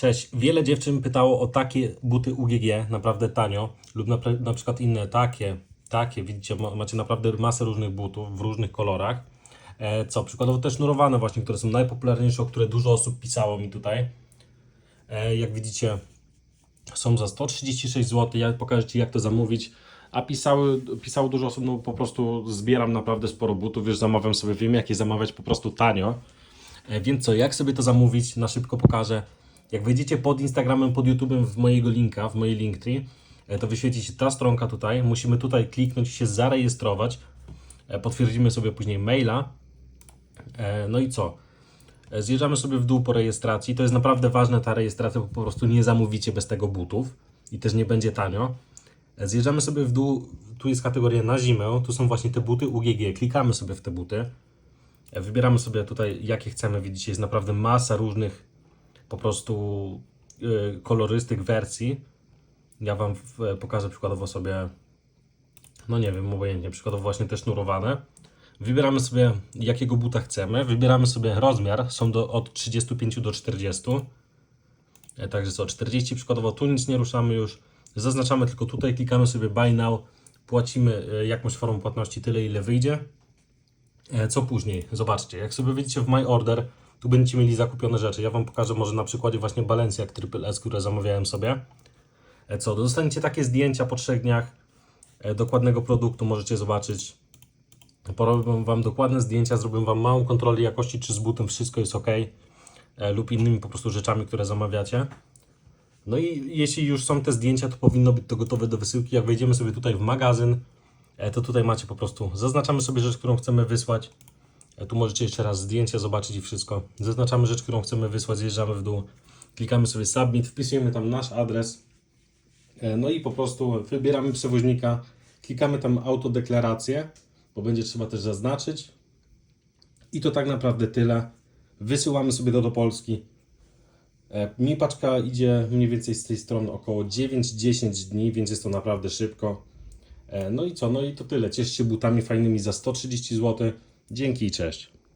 Cześć. Wiele dziewczyn pytało o takie buty UGG, naprawdę tanio, lub na, na przykład inne, takie, takie, widzicie, ma- macie naprawdę masę różnych butów w różnych kolorach. E, co, przykładowo te sznurowane właśnie, które są najpopularniejsze, o które dużo osób pisało mi tutaj. E, jak widzicie, są za 136 zł. Ja pokażę Ci, jak to zamówić. A pisały, pisało dużo osób, no po prostu zbieram naprawdę sporo butów, już zamawiam sobie, wiem jak je zamawiać po prostu tanio. E, Więc co, jak sobie to zamówić? Na szybko pokażę. Jak wejdziecie pod Instagramem, pod YouTubem w mojego linka, w mojej Linktree, e, to wyświetli się ta stronka tutaj. Musimy tutaj kliknąć się zarejestrować. E, Potwierdzimy sobie później maila. E, No i co? Zjeżdżamy sobie w dół po rejestracji. To jest naprawdę ważna ta rejestracja, bo po prostu nie zamówicie bez tego butów i też nie będzie tanio. Zjeżdżamy sobie w dół, tu jest kategoria na zimę, tu są właśnie te buty UGG. Klikamy sobie w te buty. Wybieramy sobie tutaj, jakie chcemy. Widzicie, jest naprawdę masa różnych po prostu y, kolorystyk wersji. Ja Wam pokażę przykładowo sobie, no nie wiem, obojętnie, przykładowo właśnie te sznurowane. Wybieramy sobie, jakiego buta chcemy. Wybieramy sobie rozmiar, są do, od 35 do 40. E, Także co, 40 przykładowo, tu nic nie ruszamy już. Zaznaczamy tylko tutaj, klikamy sobie Buy Now, płacimy e, jakąś formą płatności tyle, ile wyjdzie. E, Co później? Zobaczcie, jak sobie widzicie w My Order, tu będziecie mieli zakupione rzeczy. Ja Wam pokażę może na przykładzie właśnie Balenciaga Triple S, które zamawiałem sobie. E, Co? Dostaniecie takie zdjęcia po trzech dniach e, dokładnego produktu, możecie zobaczyć. Porobię Wam dokładne zdjęcia, zrobię Wam małą kontrolę jakości, czy z butem wszystko jest ok, e, lub innymi po prostu rzeczami, które zamawiacie. No i jeśli już są te zdjęcia, to powinno być to gotowe do wysyłki. Jak wejdziemy sobie tutaj w magazyn, to tutaj macie po prostu, zaznaczamy sobie rzecz, którą chcemy wysłać. E, Tu możecie jeszcze raz zdjęcie zobaczyć i wszystko. Zaznaczamy rzecz, którą chcemy wysłać, zjeżdżamy w dół, klikamy sobie submit, wpisujemy tam nasz adres. E, No i po prostu wybieramy przewoźnika, klikamy tam autodeklarację, bo będzie trzeba też zaznaczyć. I to tak naprawdę tyle. Wysyłamy sobie to do Polski. E, Mi paczka idzie mniej więcej z tej strony około 9-10 dni, więc jest to naprawdę szybko. No i co? No i to tyle. Cieszcie butami fajnymi za 130 zł. Dzięki i cześć.